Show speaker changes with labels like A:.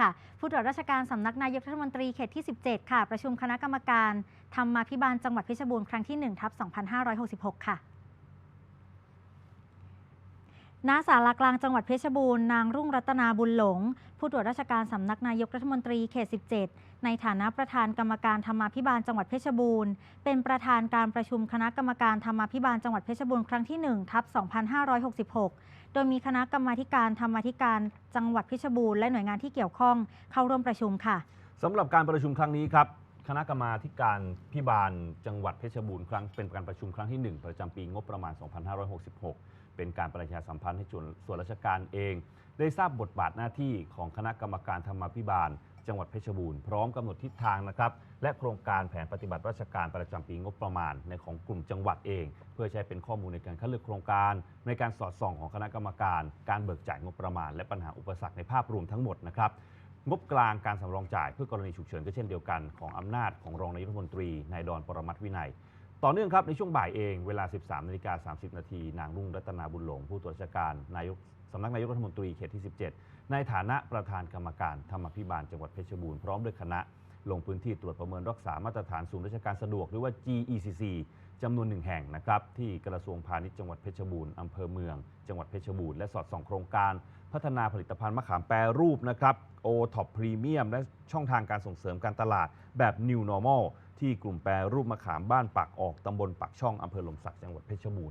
A: ค่ะ ผู้ตรวจราชการสำนักนายกรัฐมนตรีเขตที่ 17 ค่ะ ประชุมคณะกรรมการธรรมาภิบาลจังหวัดเพชรบูรณ์ครั้งที่1ทับ2566 ค่ะ ณศาลากลางจังหวัดเพชรบูรณ์นางรุ่งรัตนาบุญหลง ผู้ตรวจราชการสำนักนายกรัฐมนตรีเขต 17 ในฐานะประธานกรรมการธรรมาภิบาลจังหวัดเพชรบูรณ์ เป็นประธานการประชุมคณะกรรมการธรรมาภิบาลจังหวัดเพชรบูรณ์ครั้งที่1ทับ2566 โดยมีคณะกรรมาการธรรมาธิการจังหวัดเพชรบูรณ์และหน่วยงานที่เกี่ยวข้องเข้าร่วมประชุมค่ะ
B: สำหรับการประชุมครั้งนี้ครับ คณะกรรมาธิการพิบาลจังหวัดเพชรบูรณ์ครั้งเป็นการประชุมครั้งที่ 1 ประจำปีงบประมาณ 2566 เป็นการประชาสัมพันธ์ให้ส่วนส่วนราชการเอง ได้ทราบบทบาทหน้าที่ของคณะกรรมการธรรมาภิบาล จังหวัดเพชรบูรณ์พร้อมกำหนดทิศทางนะครับและโครงการแผนปฏิบัติราชการประจำปีงบประมาณในของกลุ่มจังหวัดเอง เพื่อใช้เป็นข้อมูลในการคัดเลือกโครงการ ในการสอดส่องของคณะกรรมการ การเบิกจ่ายงบประมาณ และปัญหาอุปสรรคในภาพรวมทั้งหมดนะครับ งบกลางการสำรองจ่ายเพื่อกรณีฉุกเฉินก็เช่นเดียวกันของอำนาจของรองนายกรัฐมนตรีนายดอนปรมัตถวินัย ต่อเนื่องครับในช่วงบ่ายเองเวลา 13นาฬิกา30 นาทีนางรุ่งรัตนาบุญหลง ผู้ตรวจราชการนายกสำนักนายกรัฐมนตรีเขตที่ 17 ในฐานะประธานกรรมการธรรมพิบาลจังหวัดเพชรบูรณ์พร้อมด้วยคณะลงพื้นที่ตรวจประเมินรักษามาตรฐานศูนย์ราชการสะดวกหรือว่า GECC จำนวนหนึ่งแห่งนะครับที่กระทรวงพาณิชย์จังหวัดเพชรบูรณ์อำเภอเมือง จังหวัดเพชรบูรณ์และสอดส่องโครงการ พัฒนาผลิตภัณฑ์มะขามแปรรูปนะครับโอท็อปพรีเมียมและช่องทางการส่งเสริมการตลาดแบบ New Normal ที่กลุ่มแปรรูปมะขามบ้านปากออกตำบลปากช่องอำเภอหลมสักจังหวัดเพชรบูรณ์